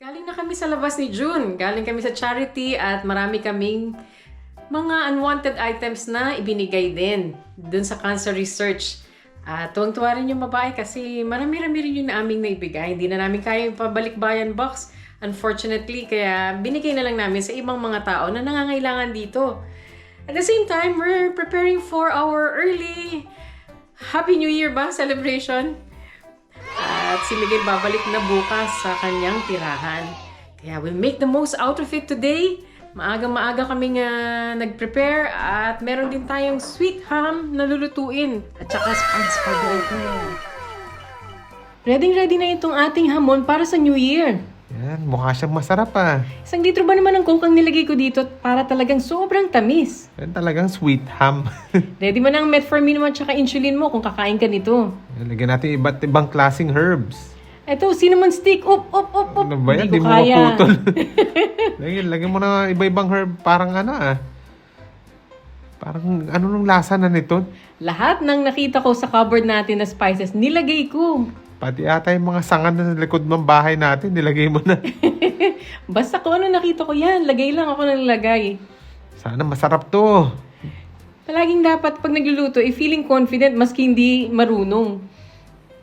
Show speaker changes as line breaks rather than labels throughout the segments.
Galing na kami sa labas ni June. Galing kami sa charity at marami kaming mga unwanted items na ibinigay din dun sa cancer research. At tuwang-tuwa rin yung babae kasi marami-rami rin yung aming naibigay. Hindi na namin kaya yung pabalik-bayan box. Unfortunately, kaya binigay na lang namin sa ibang mga tao na nangangailangan dito. At the same time, we're preparing for our early Happy New Year ba celebration? At si Miguel babalik na bukas sa kanyang tirahan. Kaya we'll make the most out of it today. Maaga-maaga kaming ah, nag-prepare at meron din tayong sweet ham na lulutuin at saka spice spaghetti. Ready-ready na itong ating hamon para sa New Year.
Yan, mukha siyang masarap ah.
Isang litro ba naman ng coke ang nilagay ko dito para talagang sobrang tamis.
Yan talagang sweet ham.
Ready mo na ang metformin mo at saka insulin mo kung kakain ka nito.
Yan, Lagyan natin iba't ibang klaseng herbs.
Eto, cinnamon stick. Up, up, up, up.
Ano ba yan? Di
ko
mo
kaya.
maputol. lagyan, lagyan mo na iba-ibang herb. Parang ano ah. Parang ano nung lasa na nito?
Lahat ng nakita ko sa cupboard natin na spices, nilagay ko.
Pati ata yung mga sangan na sa likod ng bahay natin, nilagay mo na.
Basta kung ano nakita ko yan, lagay lang ako ng lagay.
Sana masarap to.
Palaging dapat pag nagluluto, eh, feeling confident maski hindi marunong.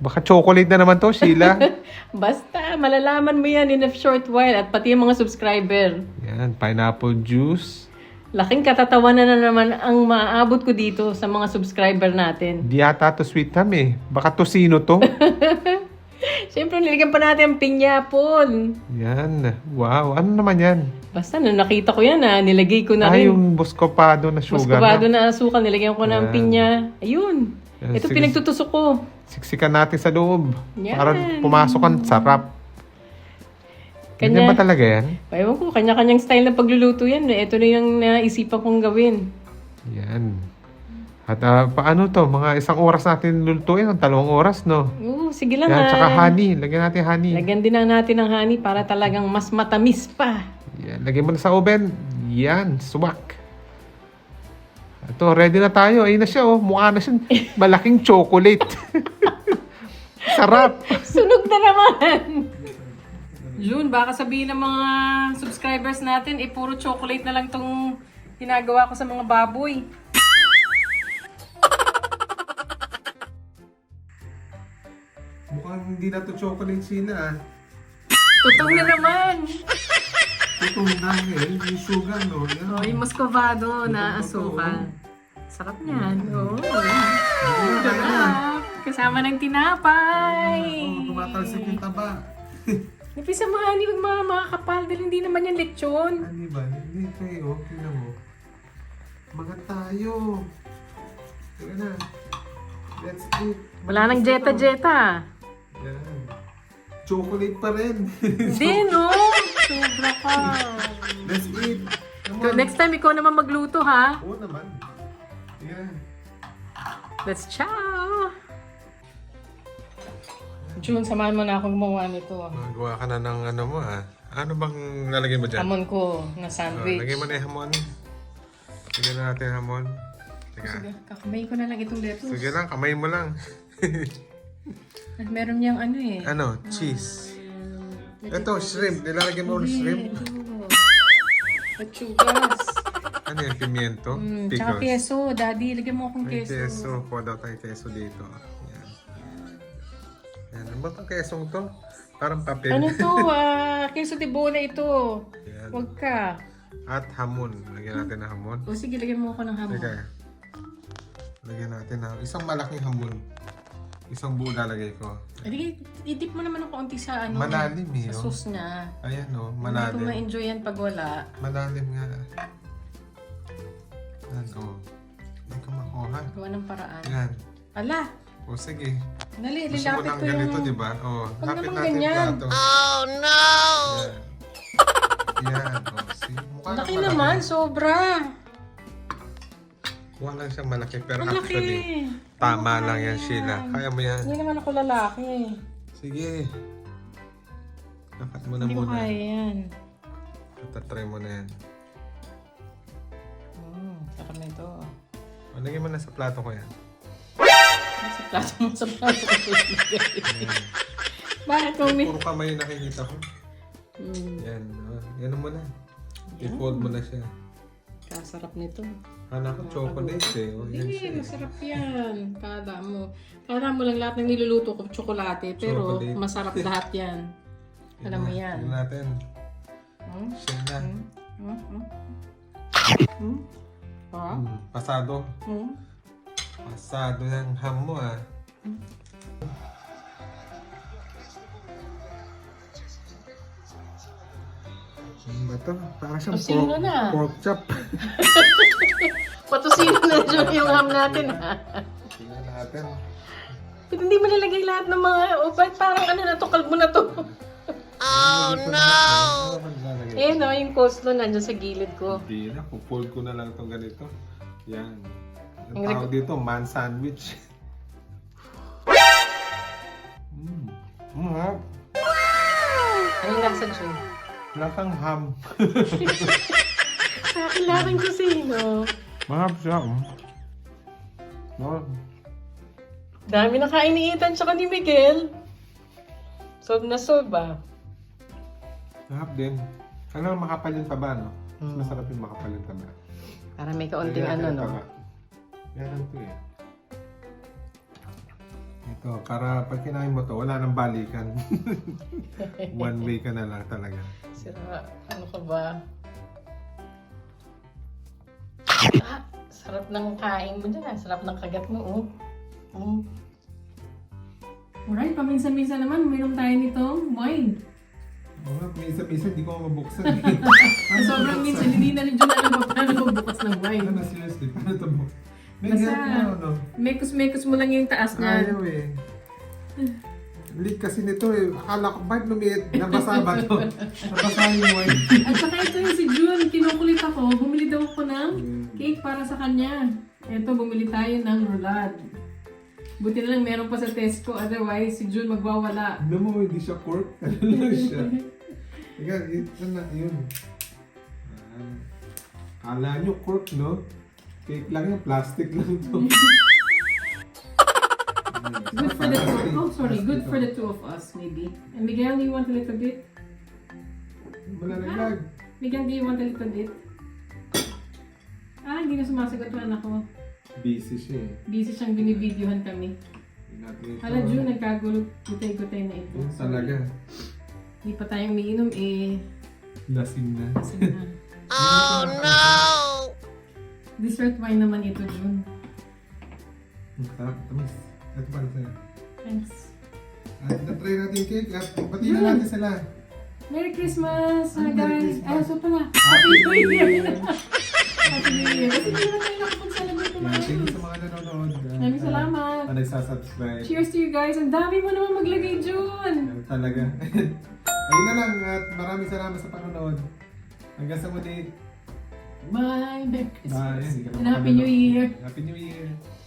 Baka chocolate na naman to, Sheila.
Basta, malalaman mo yan in a short while at pati yung mga subscriber.
Yan, pineapple juice.
Laking katatawanan na naman ang maaabot ko dito sa mga subscriber natin.
Di yata to sweet ham eh. Baka tosino to.
Siyempre, nilagyan pa natin ang pinyapon.
yan. Wow. Ano naman yan?
Basta, nung nakita ko yan, ah, nilagay ko na rin.
Ay, yung buscopado na sugar.
Muscovado
na.
na asukal, nilagyan ko ng
Yan.
pinya. Ayun.
Yan,
Ito
sige.
pinagtutusok ko.
Siksikan natin sa loob.
Yan.
Para pumasok ang sarap.
Kanya-
Ganyan ba talaga yan?
Ewan ko, kanya-kanyang style na pagluluto yan. eh. Ito na yung naisipan kong gawin.
Yan. At ah, paano to? Mga isang oras natin lulutuin. Ang dalawang oras, no?
Oo, sige lang
Yan,
ah.
tsaka honey. Lagyan natin honey.
Lagyan din na natin ng honey para talagang mas matamis pa.
Yan. Lagyan mo na sa oven. Yan. Swak. Ito, ready na tayo. Ayun na siya, oh. Mukha na siya. Malaking chocolate. Sarap.
Sunog na naman! June, baka sabihin ng mga subscribers natin, eh puro chocolate na lang tong ginagawa ko sa mga baboy.
Mukhang hindi na to chocolate sila, ah.
Totoo na naman!
Ito na, eh. Yung sugar, no? Yan.
Oh, yung muscovado na asukal. Sarap niyan. Oo. Sarap. Kasama ng tinapay.
Oo, tumatalsik yung taba.
Napisa mo, honey, huwag mga makakapal dahil hindi naman yan lechon.
Ano ba? Hindi kayo. Tingnan mo. Mga tayo. Tira na. Let's eat.
Wala nang jeta-jeta.
Yan. Chocolate pa rin.
Hindi, no? Sobra ka.
Let's eat. Come on.
next time, ikaw naman magluto, ha?
Oo naman. Yan.
Let's chow! June, samahan mo na akong gumawa nito.
Magawa ka na ng ano mo ah. Ano bang lalagay mo dyan?
Hamon ko na
Ah,
sandwich.
lagay mo na yung hamon. Lagyan na natin yung hamon. Teka.
Sige, kakamayin ko na lang itong lettuce.
Sige lang, kamay mo lang.
At meron niyang ano eh.
ano? Cheese. Ito, shrimp. Nilalagyan mo ulit shrimp.
Lechugas.
Ano yan? Pimiento?
Mm, tsaka
Pickles.
keso. Daddy, lagyan mo akong
May
keso.
keso. Kuha daw tayo keso dito. Yan. Ano ba itong kesong to? Parang papel.
Ano to? Ah, keso de bola ito.
Yan.
Huwag ka.
At hamon. Lagyan natin ng hamon.
O sige, lagyan mo ako ng hamon.
Teka. Lagyan natin ng isang malaking hamon. Isang buo lalagay ko.
Hindi, idip mo naman ng konti sa ano.
Malalim eh,
Sa
oh.
sauce niya.
Ayan o,
Hindi ko
malalim.
ma-enjoy yan pag wala.
Malalim nga. Yan o. Hindi ko makuha.
Gawa ng paraan.
Yan.
Ala!
O sige.
Dali,
Gusto mo
lilapit
lang
ko yung...
ganito, di ba? O,
Huwag
lapit
naman
natin
ganyan.
plato. Oh no! Yan. Yan. O, sige. Mukha
Laki
lang
naman, sobra.
Mukha lang siyang malaki. Pero
Ang laki.
actually, tama lang yan, Sheila. Kaya mo yan.
Hindi naman ako lalaki.
Sige. Dapat mo na
Hindi ko
muna.
kaya yan.
Tatatry mo na yan.
Hmm, sarap na ito.
O, lagyan mo na sa plato ko yan.
Sa plato mo, sa plato ko. Bakit kung may...
Puro kamay yung nakikita ko.
Mm.
Yan, oh, yan mo na. I-fold mo na siya.
Kasarap nito.
Kala ko chocolate eh. Oh, yan
Hindi,
siya. eh.
masarap yan. Kala mo. Kala mo lang lahat ng niluluto ko, tsokolate. Pero
Chocolate.
masarap lahat yan. Alam mo yan.
tingnan natin.
Hmm?
Siya na.
Hmm? Hmm? Hmm? Ha?
Hmm, pasado.
Hmm?
Pasado ng ham mo ah. Ano ba to? Parang siyang
Tosino
pork,
na.
pork chop.
Patusino na dyan yung ham natin ha.
Tingnan natin.
Ba't hindi mo nilagay lahat ng mga, o ba't parang ano na to, kalbo na to.
Oh no!
eh no, yung coleslaw nandyan sa gilid ko.
Hindi na, pupull ko na lang itong ganito. Yan. Ang tawag dito, man sandwich. Mm. Mm, ha?
Ano yung lasa dyan?
Lasang ham.
Kakailangan ko sino.
Mahap siya. Mm. No,
Dami na kain ni Ethan tsaka ni Miguel. Solve na solve ba?
mahap din. Kailangan makapal yung taba, no? Mas
Mm.
masarap yung makapal yung taba.
Para may kaunting
Kaya
ano, no?
taba. Meron to eh. Ito, para pag kinain mo to, wala nang balikan. One way ka na lang talaga.
Sira, ano ka ba? Ah, sarap ng kain mo dyan. ah. Sarap ng kagat mo, oh. Mm. Alright, paminsan-minsan naman, uminom tayo nitong wine.
Oo, minsan-minsan hindi ko mabuksan. eh.
Sa sobrang minsan, hindi na rin dyan alam mo paano magbukas ng wine.
Ano, seriously, paano ito? May
Basta-
ganit na, ano?
Mekos-mekos mo lang yung taas niya.
Ayaw eh. Leak kasi nito eh. Akala ko, bakit lumiit? Nabasa ba to? Nabasa yung wine.
At saka ito yung si June, kinukulit ako. Bumili daw ako ng cake para sa kanya. Ito, bumili tayo ng roulade. Buti na lang meron pa sa Tesco, otherwise si June magwawala.
Ano mo, hindi siya cork? Ano lang siya? Ika, ito na, yun. Ah, Kala nyo cork, no? Cake lang yan, plastic lang to.
Good for the two. Oh, sorry. Good for the two of us, maybe. And Miguel, do you want a little bit?
Malalaglag.
Miguel, do you want a little bit? Ah, hindi na sumasagot yung anak ko.
Busy siya eh.
Busy siyang binibidyohan kami. Hala, June, nagkagulo. Gutay-gutay na ito.
Yun talaga.
Hindi pa tayo umiinom eh.
Lasing na.
Sige na. Dessert wine naman ito, June.
Ang sarap, tamis. Ito para sa'yo.
Thanks.
At na-try natin yung cake at pati na natin sila.
Merry Christmas,
Ah,
ah,
Merry
guys.
Christmas.
Ay, so pala. Happy New Year. Happy New Year. Kasi hindi naman tayo nakapag-celebrate ng
thank you sa mga nanonood.
Maraming salamat.
Na nagsasubscribe.
Cheers to you guys. Ang dami mo naman maglagay, June.
Talaga. Ayun na lang at maraming salamat sa panonood. Hanggang sa muli.
Bye. Merry
Bye.
Christmas.
Hindi ka na
And Happy New. Year.
Happy New Year.